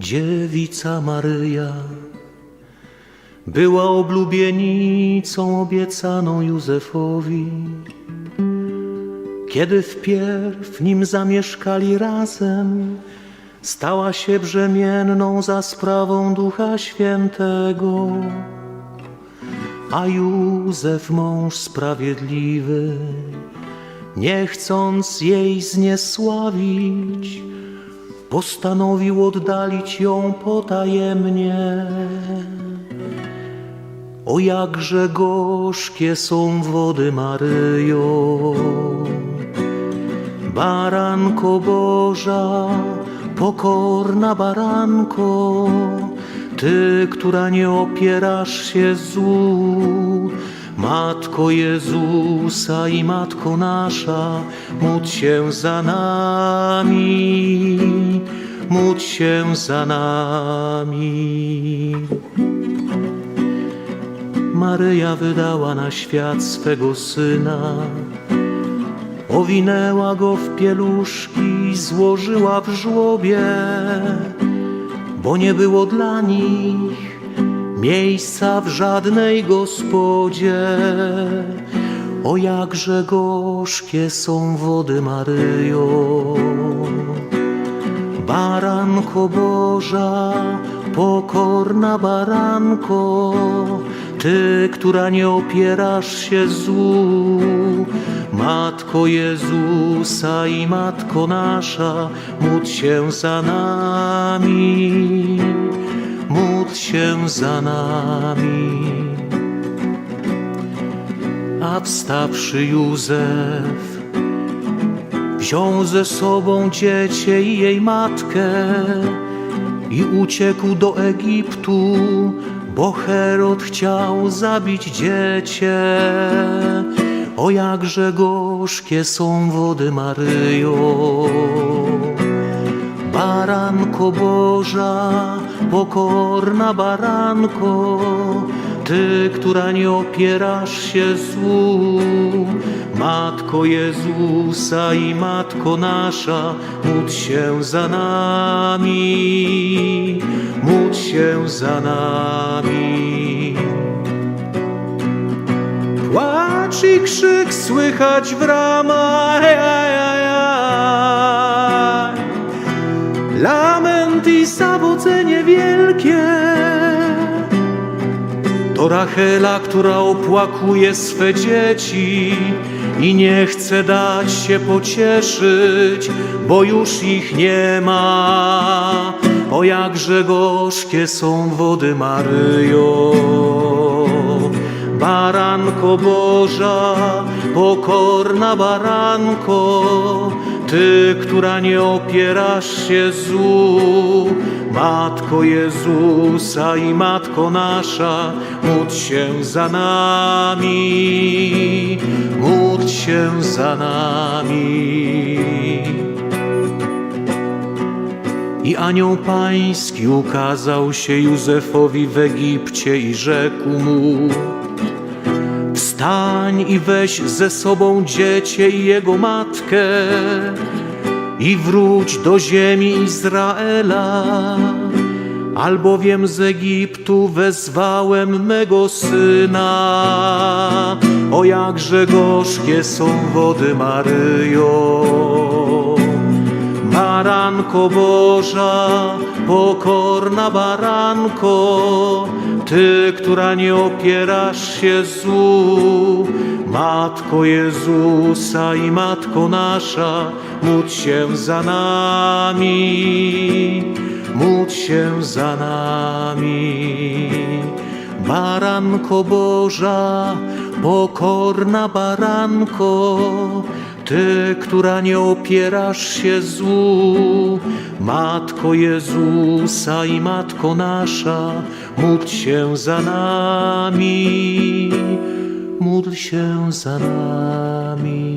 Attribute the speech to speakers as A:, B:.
A: Dziewica Maryja była oblubienicą obiecaną Józefowi. Kiedy wpierw nim zamieszkali razem, stała się brzemienną za sprawą Ducha Świętego. A Józef, mąż sprawiedliwy, nie chcąc jej zniesławić, postanowił oddalić ją potajemnie. O jakże gorzkie są wody Maryjo, baranko Boża, pokorna baranko, Ty, która nie opierasz się złu, Matko Jezusa i Matko nasza, módl się za nami, módl się za nami. Maryja wydała na świat swego syna, owinęła go w pieluszki, złożyła w żłobie, bo nie było dla nich miejsca w żadnej gospodzie. O jakże gorzkie są wody Maryjo, Baranko Boża, pokorna baranko, Ty, która nie opierasz się złu, Matko Jezusa i Matko nasza, módl się za nami, módl się za nami. A wstawszy Józef, wziął ze sobą dziecię i jej matkę i uciekł do Egiptu, bo Herod chciał zabić dziecię. O jakże gorzkie są wody Maryjo, Baranko Boża, pokorna baranko, Ty, która nie opierasz się złu, Matko Jezusa i Matko nasza, módl się za nami, módl się za nami. Płacz i krzyk słychać w ramach, wielkie. To Rachela, która opłakuje swe dzieci i nie chce dać się pocieszyć, bo już ich nie ma. O jakże gorzkie są wody Maryjo. Baranko Boża, pokorna baranko, Ty, która nie opierasz się złu, Matko Jezusa i Matko nasza, módl się za nami, módl się za nami. I anioł pański ukazał się Józefowi w Egipcie i rzekł mu Wstań i weź ze sobą dziecię i jego matkę i wróć do ziemi Izraela, albowiem z Egiptu wezwałem mego syna. O jakże gorzkie są wody Maryjo. Baranko Boża, pokorna baranko, Ty, która nie opierasz się złu, Matko Jezusa i Matko nasza, módl się za nami, módl się za nami. Baranko Boża, pokorna baranko, Ty, która nie opierasz się złu, Matko Jezusa i Matko nasza, módl się za nami, módl się za nami.